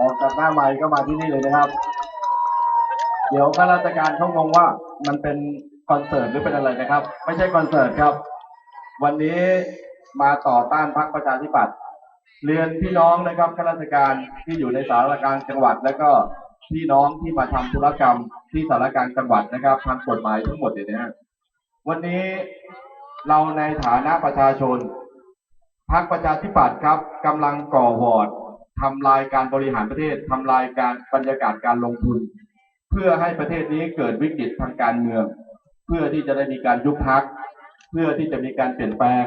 ออกจากหน้าไม้ก็มาที่นี่เลยนะครับ เดี๋ยวข้าราชการเขางงว่ามันเป็นคอนเสิร์ตหรือเป็นอะไรนะครับ ไม่ใช่คอนเสิร์ตครับ วันนี้มาต่อต้านพรรคประชาธิปัตย์เรียนพี่น้องนะครับข้าราชการที่อยู่ในสารการจังหวัด และก็พี่น้องที่มาทำธุรกรรมที่สารการจังหวัดนะครับทางกฎหมายทั้งหมดเนี่ยนะวันนี้เราในฐานะประชาชนพรรคประชาธิปัตย์ครับกำลังก่อวอร์ด ทำลายการบริหารประเทศทำลายการบรรยากาศการลงทุน เพื่อให้ประเทศนี้เกิดวิกฤตทางการเมือง เพื่อที่จะได้มีการยุบพัก เพื่อที่จะมีการเปลี่ยนแปลง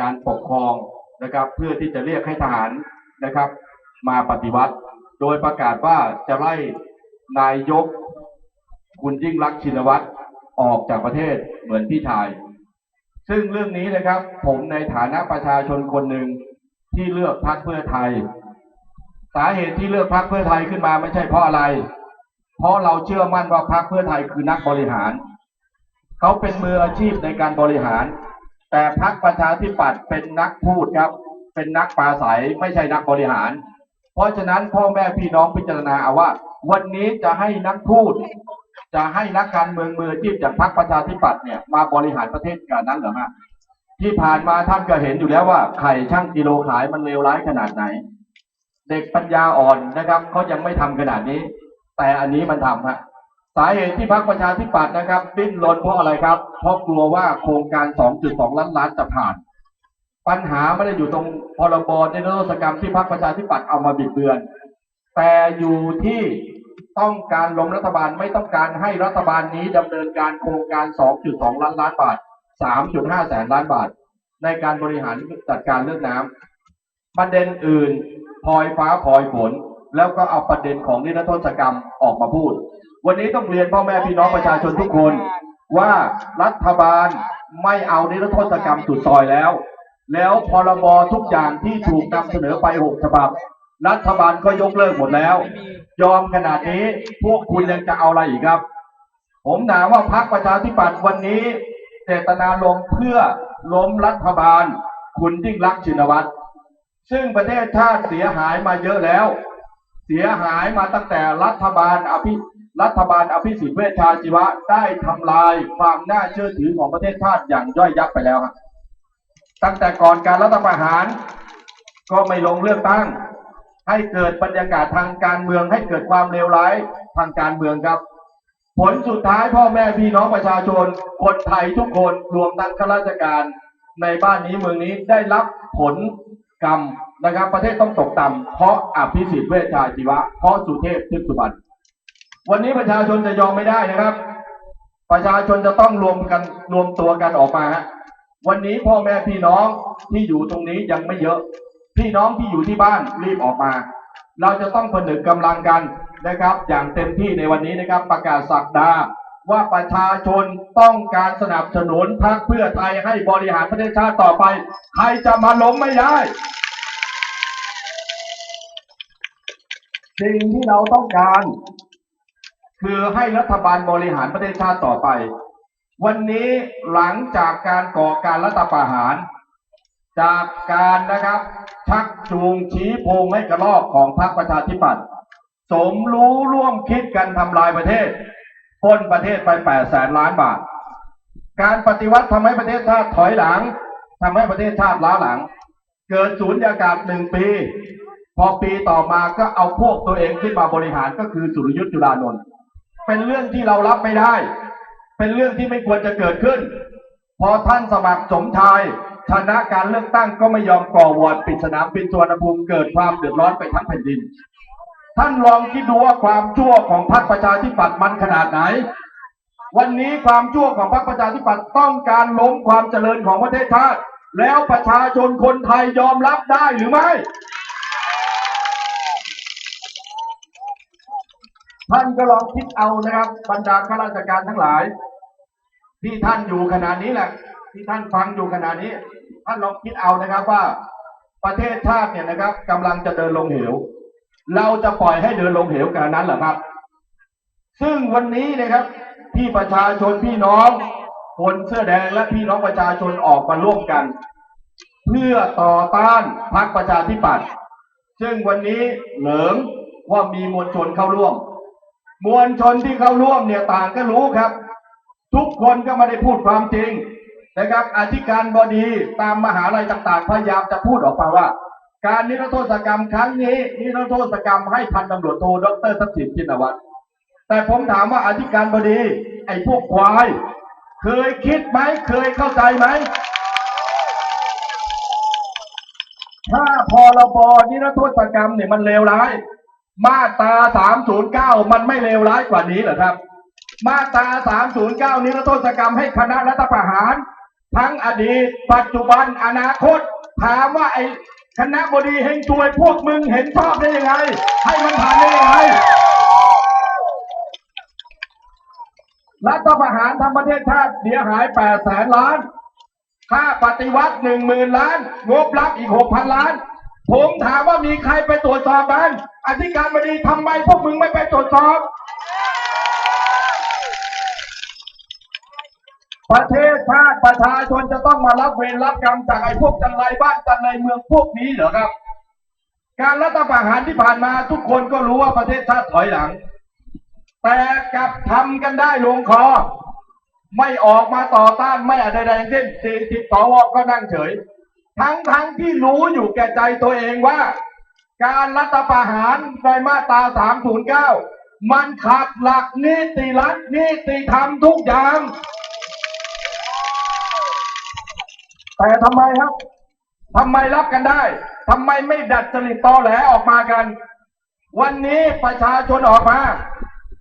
การปกครองนะครับ เพื่อที่จะเรียกให้ทหารนะครับ มาปฏิวัติ โดยประกาศว่าจะไล่นายก คุณยิ่งรักชินวัตรออกจากประเทศเหมือนพี่ชาย ซึ่งเรื่องนี้นะครับ ผมในฐานะประชาชนคนหนึ่งที่เลือกพรรคเพื่อไทย สาเหตุที่เลือกพรรคเพื่อไทยขึ้นมาไม่ใช่เพราะอะไร เพราะเราเชื่อมั่นว่าพรรคเพื่อไทยคือนักบริหาร เขาเป็นมืออาชีพในการบริหาร แต่พรรคประชาธิปัตย์เป็นนักพูดครับ เป็นนักปราศัยไม่ใช่นักบริหาร เพราะฉะนั้นพ่อแม่พี่น้องพิจารณาเอาว่า วันนี้จะให้นักพูด จะให้นักการเมืองมืออาชีพจากพรรคประชาธิปัตย์เนี่ยมาบริหารประเทศกันนั้นเหรอฮะที่ผ่านมาท่านก็เห็นอยู่แล้วว่าไข่ช่างกิโลขายมันเลวร้ายขนาดไหน เด็กปัญญาอ่อนนะครับเขายังไม่ทำขนาดนี้ แต่อันนี้มันทำฮะสาเหตุที่พรรคประชาธิปัตย์นะครับ ดิ้นรนเพราะอะไรครับเพราะกลัวว่าโครงการ 2.2 ล้านล้านจะผ่าน ปัญหาไม่ได้อยู่ตรงพรบในนิรโทษกรรมที่พรรคประชาธิปัตย์เอามาบิดเบือน แต่อยู่ที่ต้องการล้มรัฐบาลไม่ต้องการให้รัฐบาลนี้ดำเนินการโครงการ 2.2 ล้านล้านบาท 3.5 แสนล้านบาท ในการบริหารจัดการเรื่องน้ำ ประเด็นอื่นพลอยฟ้าพลอยฝนแล้วก็เอาประเด็นของนิรโทษกรรมออกมาพูด วันนี้ต้องเรียนพ่อแม่พี่น้องประชาชนทุกคน ว่ารัฐบาลไม่เอานิรโทษกรรมสุดซอยแล้ว แล้วพรบทุกอย่างที่ถูกนำเสนอไปหกฉบับ รัฐบาลก็ยกเลิกหมดแล้ว ยอมขนาดนี้พวกคุณยังจะเอาอะไรอีกครับ ผมถามว่าพรรคประชาธิปัตย์วันนี้เจตนาลงเพื่อล้มรัฐบาล คุณยิ่งรักษณ์ชินวัตร ซึ่งประเทศชาติเสียหายมาเยอะแล้ว เสียหายมาตั้งแต่รัฐบาลอภิรัฐบาลอภิสิทธิ์เวชชาชีวะได้ทำลายความน่าเชื่อถือของประเทศชาติอย่างย่อยยับไปแล้วครับตั้งแต่ก่อนการรัฐประหาร ก็ไม่ลงเลือกตั้ง ให้เกิดบรรยากาศทางการเมืองให้เกิดความเลวร้ายทางการเมืองครับ ผลสุดท้ายพ่อแม่พี่น้องประชาชน คนไทยทุกคนรวมทั้งข้าราชการในบ้านนี้เมืองนี้ได้รับผล กรรมนะครับ ประเทศต้องตกต่ำเพราะอภิสิทธิ์เวชชาชีวะ เพราะสุเทพทึกสุบรรณวันนี้ประชาชนจะยอมไม่ได้นะครับ ประชาชนจะต้องรวมกันรวมตัวกันออกมาฮะวันนี้พ่อแม่พี่น้องที่อยู่ตรงนี้ยังไม่เยอะ พี่น้องที่อยู่ที่บ้านรีบออกมา เราจะต้องผนึกกำลังกันนะครับ อย่างเต็มที่ในวันนี้นะครับประกาศสักดา ว่าประชาชนต้องการสนับสนุนพรรคเพื่อไทยให้บริหารประเทศชาติต่อไป ใครจะมาล้มไม่ได้ สิ่งที่เราต้องการ คือให้รัฐบาลบริหารประเทศชาติต่อไป วันนี้หลังจากการก่อการรัฐประหาร จากการนะครับ ชักจูงชี้โพงให้กระลอกของพรรคประชาธิปัตย์สมรู้ร่วมคิดกันทำลายประเทศ ปล้นประเทศไปแปดแสนล้านบาท การปฏิวัติทำให้ประเทศชาติถอยหลังทำให้ประเทศชาติล้าหลัง เกิดศูนยากาศหนึ่งปี พอปีต่อมาก็เอาพวกตัวเองขึ้นมาบริหารก็คือสุรยุทธ์จุลานนท์เป็นเรื่องที่เรารับไม่ได้ เป็นเรื่องที่ไม่ควรจะเกิดขึ้น พอท่านสมัครสมชายชนะการเลือกตั้งก็ไม่ยอมก่อวอร์ดปิดสนามบินสุวรรณภูมิเกิดความเดือดร้อนไปทั้งแผ่นดิน ท่านลองคิดดูว่าความชั่วของพรรคประชาธิปัตย์มันขนาดไหน วันนี้ความชั่วของพรรคประชาธิปัตย์ต้องการล้มความเจริญของประเทศชาติ แล้วประชาชนคนไทยยอมรับได้หรือไม่ ท่านก็ลองคิดเอานะครับบรรดาข้าราชการทั้งหลาย ที่ท่านอยู่ขนาดนี้แหละ ที่ท่านฟังอยู่ขนาดนี้ ท่านลองคิดเอานะครับว่าประเทศชาติเนี่ยนะครับกำลังจะเดินลงเหว เราจะปล่อยให้เดินลงเหวกันนั้นเหรอครับ ซึ่งวันนี้นะครับที่ประชาชนพี่น้อง คนเสื้อแดงและพี่น้องประชาชนออกมาร่วมกัน เพื่อต่อต้านพรรคประชาธิปัตย์ซึ่งวันนี้เหลิงว่ามีมวลชนเข้าร่วม มวลชนที่เข้าร่วมเนี่ยต่างก็รู้ครับ ทุกคนก็ไม่ได้พูดความจริงนะครับอธิการบดีตามมหาลัยต่างๆพยายามจะพูดออกมาว่า การนิรโทษกรรมครั้งนี้นิรโทษกรรมให้พันตำรวจโทดรทักษิณชินวัตรแต่ผมถามว่าอธิการบดี ไอ้พวกควาย เคยคิดไหมเคยเข้าใจไหมถ้าพรบนิรโทษกรรมเนี่ยมันเลวร้าย มาตรา 309 มันไม่เลวร้ายกว่านี้เหรอครับ มาตรา 309 นิรโทษกรรมให้คณะรัฐประหาร ทั้งอดีต ปัจจุบันอนาคต ถามว่าไอ้ คณะบดีเฮงซวยพวกมึงเห็นชอบได้ยังไง ให้มันผ่านได้ยังไง รัฐประหารทำประเทศชาติเสียหาย8แสนล้าน ค่าปฏิวัติหนึ่งหมื่นล้าน งบรับอีกหกพันล้าน ผมถามว่ามีใครไปตรวจสอบบ้างอธิการบดีทำไมพวกมึงไม่ไปตรวจสอบ ประเทศชาติประชาชนจะต้องมารับเวรรับกรรมจากไอ้พวกจันไรบ้านจันไรเมืองพวกนี้เหรอครับ การรัฐประหารที่ผ่านมาทุกคนก็รู้ว่าประเทศชาติถอยหลัง แต่กลับทำกันได้ลงคอ ไม่ออกมาต่อต้านไม่อะไรใดๆทั้งสิ้น40สวก็นั่งเฉย ทั้งทั้งที่รู้อยู่แก่ใจตัวเองว่า การรัฐประหารในมาตรา309มันขัดหลักนิติรัฐนิติธรรมทุกอย่าง แต่ทำไมครับทำไมรับกันได้ทำไมไม่ดัดจริตตอแหลออกมากัน วันนี้ประชาชนออกมา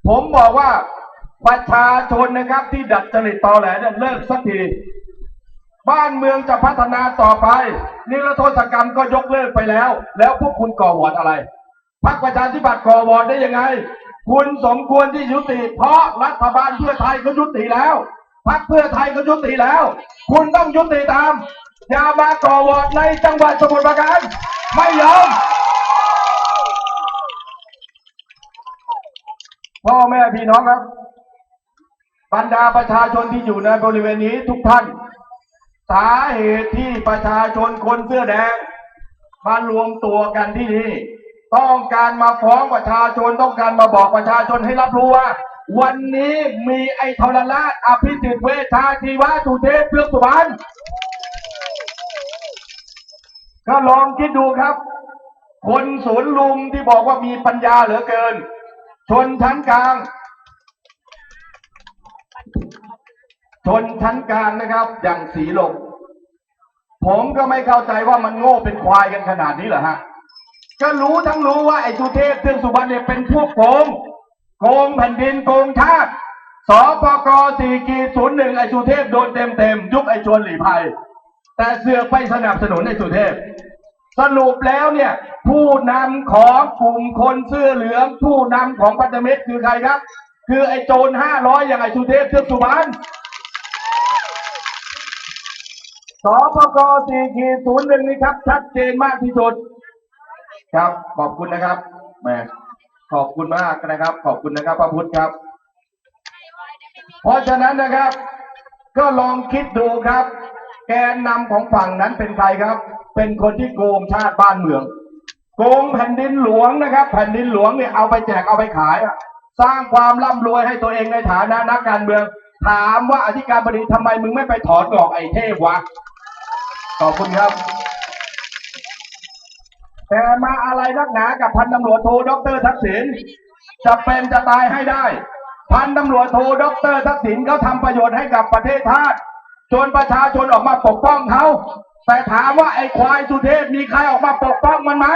ผมบอกว่าประชาชนนะครับ ที่ดัดจริตตอแหลเนี่ยเลิกสักทีบ้านเมืองจะพัฒนาต่อไป นิรโทษกรรมก็ยกเลิกไปแล้ว แล้วพวกคุณก่อวอดอะไรพรรคประชาธิปัตย์ก่อวอดได้ยังไง คุณสมควรที่ยุติ เพราะรัฐบาลเพื่อไทยเขายุติแล้ว พรรคเพื่อไทยเขายุติแล้ว คุณต้องยุติตาม อย่ามาก่อวอดในจังหวัดสมุทรปราการ ไม่ยอมพ่อแม่พี่น้องครับ บรรดาประชาชนที่อยู่ในบริเวณนี้ทุกท่าน สาเหตุที่ประชาชนคนเสื้อแดงมารวมตัวกันที่นี่ ต้องการมาฟ้องประชาชนต้องการมาบอกประชาชนให้รับรู้ว่า วันนี้มีไอ้ทรราชอภิสิทธิ์เวชาชีวะสุเทพเพื่อสุวรรณก็ลองคิดดูครับ คนสวนลุมที่บอกว่ามีปัญญาเหลือเกิน ชนชั้นกลาง ชนชั้นกลางนะครับ อย่างสีลมผมก็ไม่เข้าใจว่ามันโง่เป็นควายกันขนาดนี้เหรอฮะ ก็รู้ทั้งรู้ว่าไอ้สุเทพเทืองสุบรรณเนี่ยเป็นพวกโกง โกงแผ่นดินโกงชาติสปกสี่กีศูนย์หนึ่งไอ้สุเทพโดนเต็มเต็มยุคไอ้ชวนหลีภัย แต่เสือกไปสนับสนุนไอ้สุเทพ สรุปแล้วเนี่ย ผู้นำของกลุ่มคนเสื้อเหลือง ผู้นำของพันธมิตรคือใครครับ คือไอ้โจรห้าร้อยอย่างไอ้สุเทพเทือกสุบรรณสปกสี่ขีศูนย์หนึ่งนี่ครับ ชัดเจนมากที่สุด ครับขอบคุณนะครับแหม ขอบคุณมากนะครับ ขอบคุณนะครับพระพุทธครับ เพราะฉะนั้นนะครับ ก็ลองคิดดูครับ แกนนำของฝั่งนั้นเป็นใครครับ เป็นคนที่โกงชาติบ้านเมือง โกงแผ่นดินหลวงนะครับ แผ่นดินหลวงเนี่ยเอาไปแจกเอาไปขาย สร้างความร่ำรวยให้ตัวเองในฐานะนักการเมือง ถามว่าอธิการบดีทำไมมึงไม่ไปถอนออกไอ้เทพวะขอบคุณครับ แต่มาอะไรนักหนากับพันตำรวจโทด็อกเตอร์ทักษิณจะเป็นจะตายให้ได้ พันตำรวจโทด็อกเตอร์ทักษิณเขาทำประโยชน์ให้กับประเทศชาติจนประชาชนออกมาปกป้องเขาแต่ถามว่าไอ้ควายสุเทพมีใครออกมาปกป้องมันไหม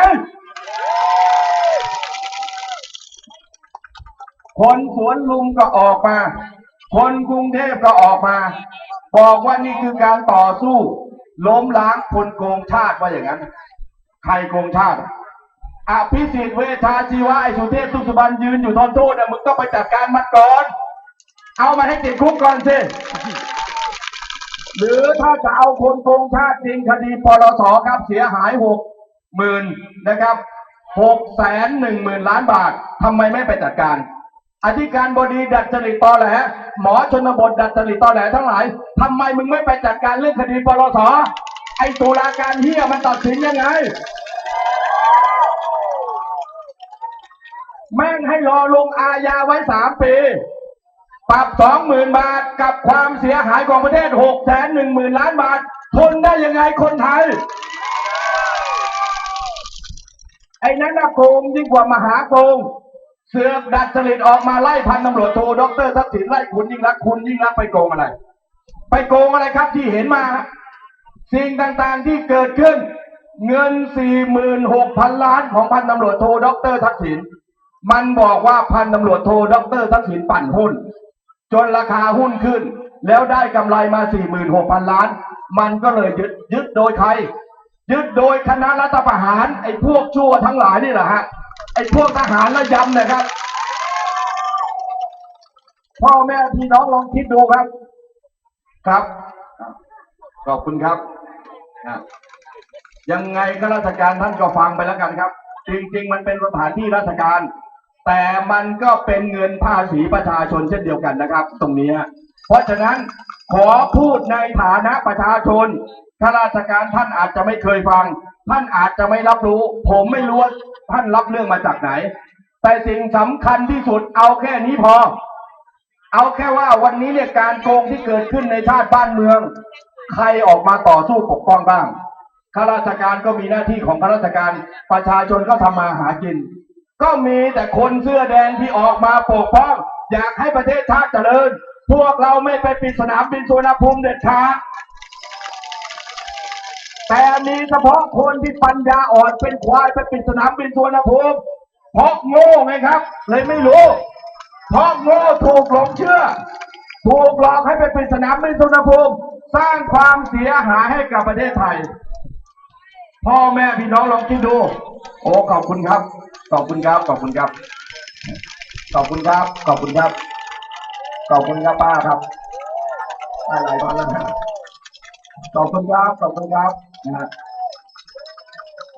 คนสวนลุมก็ออกมา คนกรุงเทพก็ออกมา บอกว่านี่คือการต่อสู้ ล้มล้างคนโกงชาติว่าอย่างนั้น ใครโกงชาติอภิสิทธิ์เวชาชีวะไอสุเทพทุสุบรรณยืนอยู่ทนโทษนะมึงต้องไปจัดการมันก่อน เอามาให้ติดคุกก่อนสิหรือถ้าจะเอาคนโกงชาติจริงคดีปลสครับเสียหายหกหมื่นนะครับหกแสนหนึ่งหมื่นล้านบาททำไมไม่ไปจัดการ อธิการบดีดัดจริตตอแหลหมอชนบทดัดจริตตอแหลทั้งหลายทำไมมึงไม่ไปจัดการเรื่องคดีปลส ไอตุลาการเฮียมันตัดสินยังไง แม่งให้รอลงอาญาไว้สามปี ปรับสองหมื่นบาทกับความเสียหายของประเทศหกแสนหนึ่งหมื่นล้านบาท ทนได้ยังไงคนไทย ไอ้นั้นนะโกงยิ่งกว่ามหาโกงเสือกดัดจริตออกมาไล่พันตำรวจโทรดอกเตอรทักษิณไล่คุณยิ่งรักคุณยิ่งรักไปโกงอะไร ไปโกงอะไรครับที่เห็นมา สิ่งต่างๆที่เกิดขึ้น เงิน 46,000 ล้านของพันตำรวจโทด็อกเตอร์ทักษิณมันบอกว่าพันตำรวจโทด็อกเตอร์ทักษิณปั่นหุ้น จนราคาหุ้นขึ้น แล้วได้กำไรมา 46,000 ล้าน มันก็เลยยึดยึดโดยใคร ยึดโดยคณะรัฐประหารไอ้พวกชั่วทั้งหลายนี่แหละฮะไอ้พวกทหารระยำนะครับพ่อแม่พี่น้องลองคิดดูครับ ครับ ขอบคุณครับ ยังไงก็ราชการท่านก็ฟังไปแล้วกันครับ จริง ๆ มันเป็นสถานที่ราชการ แต่มันก็เป็นเงินภาษีประชาชนเช่นเดียวกันนะครับ ตรงนี้ เพราะฉะนั้นขอพูดในฐานะประชาชนข้าราชการท่านอาจจะไม่เคยฟัง ท่านอาจจะไม่รับรู้ ผมไม่รู้ว่าท่านรับเรื่องมาจากไหน แต่สิ่งสำคัญที่สุดเอาแค่นี้พอ เอาแค่ว่าวันนี้เนี่ยการโกงที่เกิดขึ้นในชาติบ้านเมือง ใครออกมาต่อสู้ปกป้องบ้างข้าราชการก็มีหน้าที่ของข้าราชการประชาชนก็ทำมาหากิน ก็มีแต่คนเสื้อแดงที่ออกมาปกป้อง อยากให้ประเทศชาติเจริญ พวกเราไม่ไปปิดสนามบินสุวรรณภูมิเด็ดขาดแต่มีเฉพาะคนที่ปัญญาอ่อนเป็นควายไปปิดสนามบินสุวรรณภูมิเพราะโง่ไงครับ เลยไม่รู้ เพราะโง่ถูกหลงเชื่อ ถูกหลอกให้ไปปิดสนามบินสุวรรณภูมิ สร้างความเสียหายให้กับประเทศไทย พ่อแม่พี่น้องลองคิดดู โอ้ขอบคุณครับ ขอบคุณครับ ขอบคุณครับ ขอบคุณครับ ขอบคุณครับ ขอบคุณครับป้าครับอะไรบ้างล้นะขอบคุณครับ ขอบคุณครับนะฮะ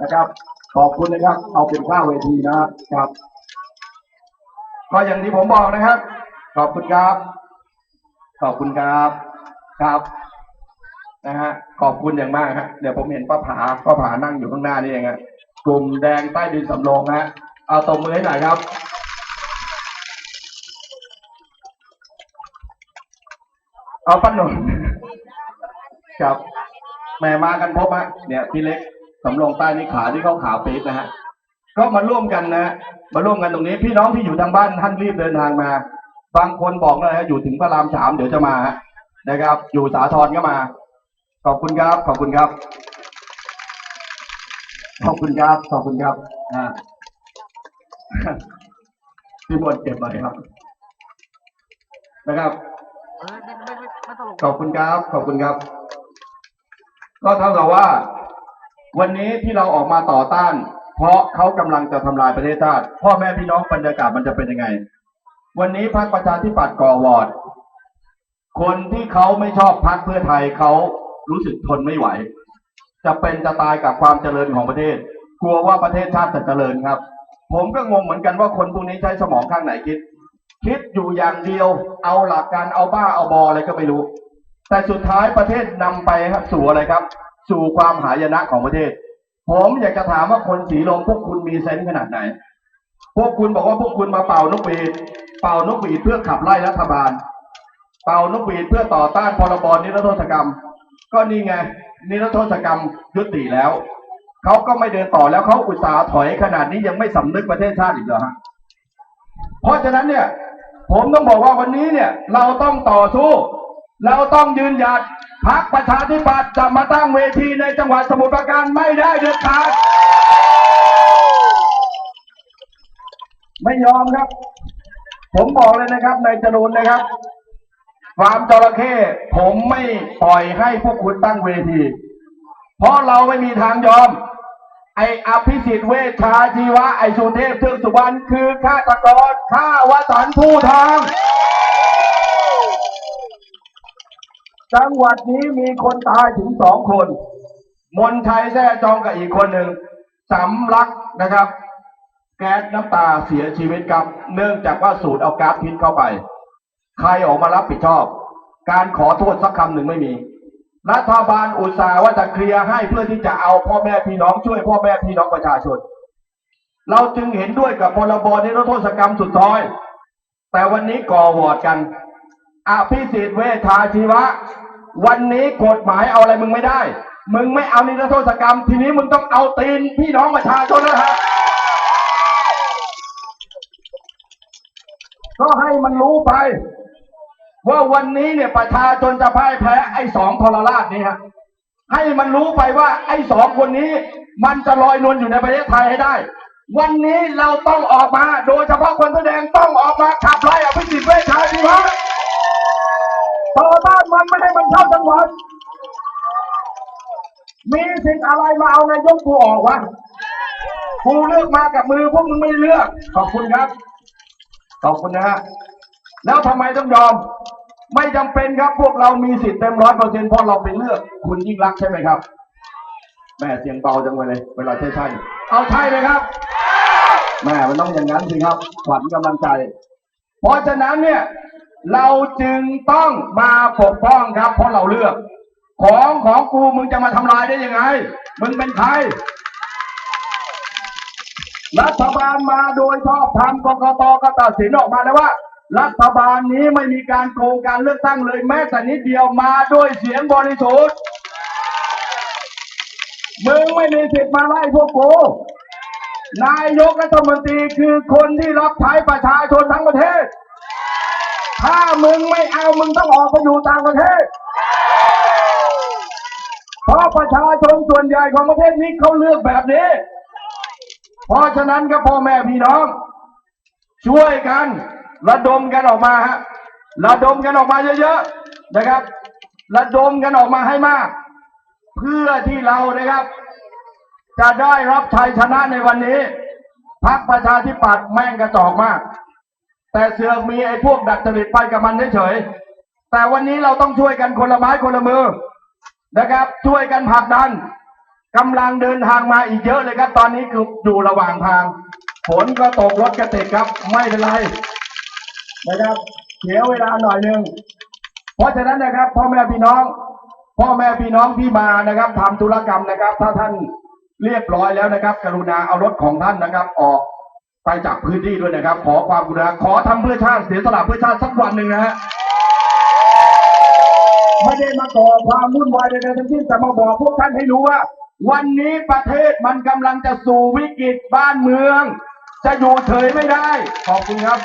นะครับ ขอบคุณนะครับ เอาเป็นข้าเวทีนะครับ ก็อย่างที่ผมบอกนะครับ ขอบคุณครับ ขอบคุณครับครับ นะฮะขอบคุณอย่างมากฮะเดี๋ยวผมเห็นป้าผาป้าผานั่งอยู่ข้างหน้านี่เองฮะกลุ่มแดงใต้ดินสำโรงฮะเอาตบมือให้หน่อยครับ เอาป้าหนุนครับแหม่มากันพบฮะเนี่ยพี่เล็กสำโรงใต้นี่ขาที่เขาขาวปี๊ดนะฮะก็มาร่วมกันนะมาร่วมกันตรงนี้ พี่น้องที่อยู่ทางบ้านท่านรีบเดินทางมา บางคนบอกเลยฮะอยู่ถึงพระรามสามเดี๋ยวจะมาฮะนะครับ อยู่สาทรก็มา ขอบคุณครับ ขอบคุณครับ ขอบคุณครับ ขอบคุณครับอ่าพี่บนเก็บหน่อยครับ นะครับเออไม่ไม่ไม่ไม่ตลกขอบคุณครับ ขอบคุณครับ ก็เท่ากับว่า วันนี้ที่เราออกมาต่อต้าน เพราะเขากำลังจะทำลายประเทศชาติ พ่อแม่พี่น้องบรรยากาศมันจะเป็นยังไง วันนี้พรรคประชาธิปัตย์ก่อวอร์ดคนที่เขาไม่ชอบพรรคเพื่อไทยเขา รู้สึกทนไม่ไหว จะเป็นจะตายกับความเจริญของประเทศ กลัวว่าประเทศชาติจะเจริญครับ ผมก็งงเหมือนกันว่าคนพวกนี้ใช้สมองข้างไหนคิด คิดอยู่อย่างเดียว เอาหลักการเอาบ้าเอาบออะไรก็ไม่รู้ แต่สุดท้ายประเทศนำไปครับสู่อะไรครับ สู่ความหายนะของประเทศ ผมอยากจะถามว่าคนสีลมพวกคุณมีเซนส์ขนาดไหน พวกคุณบอกว่าพวกคุณมาเป่านกหวีดเป่านกหวีดเพื่อขับไล่รัฐบาล เป่านกหวีดเพื่อต่อต้านพรบนิรโทษกรรม ก็นี่ไงนิรโทษกรรมยุติแล้วเขาก็ไม่เดินต่อแล้วเขาอุตส่าห์ถอยขนาดนี้ยังไม่สำนึกประเทศชาติอีกเหรอฮะเพราะฉะนั้นเนี่ย ผมต้องบอกว่าวันนี้เนี่ย เราต้องต่อสู้ เราต้องยืนหยัดพักประชาธิปัตย์จะมาตั้งเวทีในจังหวัดสมุทรปราการไม่ได้เด็ดขาดไม่ยอมครับ ผมบอกเลยนะครับในจรูนนะครับ ความจระเข้ผมไม่ปล่อยให้พวกคุณตั้งเวที เพราะเราไม่มีทางยอม ไอ้อภิสิทธิ์เวชชาชีวะ ไอ้สุเทพเทือกสุบรรณคือฆาตกรฆ่าวสันผู้ทาง จังหวัดนี้มีคนตายถึงสองคน มนชัยแท้จองกับอีกคนหนึ่งสำลักนะครับ แก๊สน้ำตาเสียชีวิตครับ เนื่องจากว่าสูดเอาก๊าซพิษเข้าไป ใครออกมารับผิดชอบ การขอโทษสักคำหนึ่งไม่มี รัฐบาลอุตส่าห์ว่าจะเคลียร์ให้เพื่อที่จะเอาพ่อแม่พี่น้องช่วยพ่อแม่พี่น้องประชาชน เราจึงเห็นด้วยกับพรบนิรโทษกรรมสุดซอย แต่วันนี้ก่อวอดกันอภิสิทธิ์เวชชาชีวะ วันนี้กฎหมายเอาอะไรมึงไม่ได้ มึงไม่เอานิรโทษกรรม ทีนี้มึงต้องเอาตีนพี่น้องประชาชนนะฮะก็ให้มันรู้ไป ว่าวันนี้เนี่ยประชาชนจะพ่ายแพ้ไอ้สองทรราชนี้ฮะให้มันรู้ไปว่าไอ้สองคนนี้ มันจะลอยนวลอยู่ในประเทศไทยให้ได้ วันนี้เราต้องออกมา โดยเฉพาะคนแสอแดงต้องออกมาขับไล่อภิสิทธิ์เวชชาชีวะต่อต้านมันไม่ให้มันเข้าจังหวัดมีสิทธิ์อะไรมาเอานายกกูออกวะกูเลือกมากับมือพวกมึงไม่เลือก ขอบคุณครับ ขอบคุณนะฮะ แล้วทำไมต้องยอม ไม่จำเป็นครับพวกเรามีสิทธิ์เต็มร้อยเปอร์เซ็นต์เพราะเราไปเลือกคุณยิ่งรักใช่ไหมครับแม่เสียงเบาจังเลย เวลาใช่ใช่เอาใช่ไหมครับแม่มันต้องอย่างนั้นสิครับขวัญกำลังใจ เพราะฉะนั้นเนี่ยเราจึงต้องมาปกป้องครับ เพราะเราเลือก ของของกูมึงจะมาทำลายได้ยังไง มึงเป็นใครรัฐบาลมาโดยชอบธรรมกกตก็ตัดสินออกมาแล้วว่า รัฐบาลนี้ไม่มีการโกงการเลือกตั้งเลยแม้แต่นิดเดียวมาด้วยเสียงบริสุทธิ์มึงไม่มีสิทธิ์มาไล่พวกกูนายกรัฐมนตรีคือคนที่รับใช้ประชาชนทั้งประเทศ ถ้ามึงไม่เอามึงต้องออกไปอยู่ต่างประเทศ เพราะประชาชนส่วนใหญ่ของประเทศนี้เขาเลือกแบบนี้ เพราะฉะนั้นก็พ่อแม่พี่น้อง ช่วยกัน ระดมกันออกมาฮะระดมกันออกมาเยอะๆนะครับ ระดมกันออกมาให้มาก เพื่อที่เรานะครับ จะได้รับชัยชนะในวันนี้พักประชาธิปัตย์แม่งกระจอกมาก แต่เสือกมีไอ้พวกดัดจริตไปกับมันเฉยๆแต่วันนี้เราต้องช่วยกันคนละไม้คนละมือนะครับ ช่วยกันผลักดันกำลังเดินทางมาอีกเยอะเลยครับ ตอนนี้คืออยู่ระหว่างทางฝนก็ตกรถกระติกครับ ไม่เป็นไร นะครับเสียเวลาหน่อยหนึ่งเพราะฉะนั้นนะครับ พ่อแม่พี่น้อง พ่อแม่พี่น้องที่มานะครับทำธุรกรรมนะครับ ถ้าท่านเรียบร้อยแล้วนะครับ กรุณาเอารถของท่านนะครับ ออกไปจากพื้นที่ด้วยนะครับ ขอความกรุณาขอทำเพื่อชาติเสียสละเพื่อชาติสักวันหนึ่งนะฮะไม่ได้มาก่อความวุ่นวายใดๆทั้งสิ้นแต่มาบอกพวกท่านให้รู้ว่า วันนี้ประเทศมันกำลังจะสู่วิกฤตบ้านเมือง จะอยู่เฉยไม่ได้ ขอบคุณครับ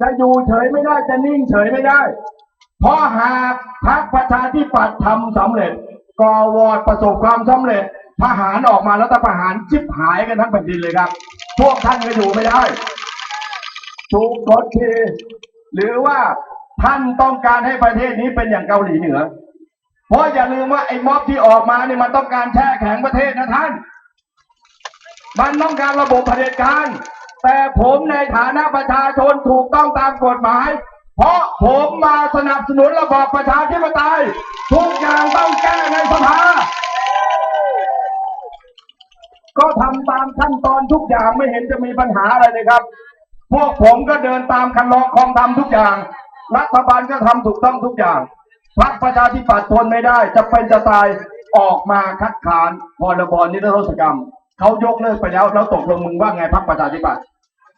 จะอยู่เฉยไม่ได้จะนิ่งเฉยไม่ได้ เพราะหากพรรคประชาธิปัตย์ทำสำเร็จกอวอดประสบความสำเร็จทหารออกมาแล้วทหารชิบหายกันทั้งแผ่นดินเลยครับ พวกท่านก็อยู่ไม่ได้ถูกกดขี่หรือว่าท่านต้องการให้ประเทศนี้เป็นอย่างเกาหลีเหนือ เพราะอย่าลืมว่าไอ้ม็อบที่ออกมาเนี่ยมันต้องการแช่แข็งประเทศนะท่าน มันต้องการระบบเผด็จการ แต่ผมในฐานะประชาชนถูกต้องตามกฎหมาย เพราะผมมาสนับสนุนระบอบประชาธิปไตย ทุกอย่างต้องแก้ในสภา ก็ทำตามขั้นตอนทุกอย่างไม่เห็นจะมีปัญหาอะไรเลยครับ พวกผมก็เดินตามคันลองคองทำทุกอย่าง รัฐบาลก็ทำถูกต้องทุกอย่างพรรคประชาธิปัตย์ทนไม่ได้ จะเป็นจะตายออกมาคัดค้านพรบนิรโทษกรรม เขายกเลิกไปแล้วแล้วตกลงมึงว่าไงพรรคประชาธิปัตย์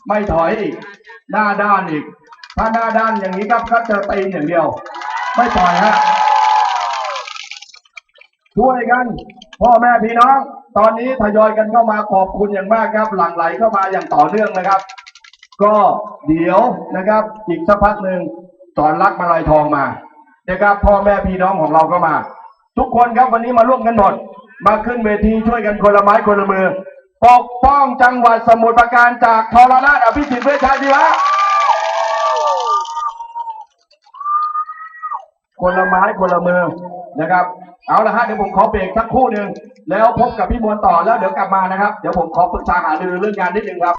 ไม่ถอยอีก หน้าด้านอีก ถ้าหน้าด้านอย่างนี้ครับก็จอตีนอย่างเดียว ไม่ปล่อยฮะช่วยกัน พ่อแม่พี่น้อง ตอนนี้ทยอยกันเข้ามาขอบคุณอย่างมากครับ หลั่งไหลเข้ามาอย่างต่อเนื่องนะครับ ก็เดี๋ยวนะครับ อีกสักพักหนึ่งสอนรักมาลายทองมานะครับพ่อแม่พี่น้องของเราก็มา ทุกคนครับวันนี้มาร่วมกันหมดมาขึ้นเวทีช่วยกันคนละไม้คนละมือ ปกป้องจังหวัดสมุทรปราการจากทรราชอภิสิทธิ์เวชชาชีวะคนละไม้คนละมือนะครับ เอาละฮะเดี๋ยวผมขอเบรกสักครู่หนึ่งแล้วพบกับพี่มวลต่อแล้วเดี๋ยวกลับมานะครับ เดี๋ยวผมขอปรึกษาหารือเรื่องงานนิดนึงครับ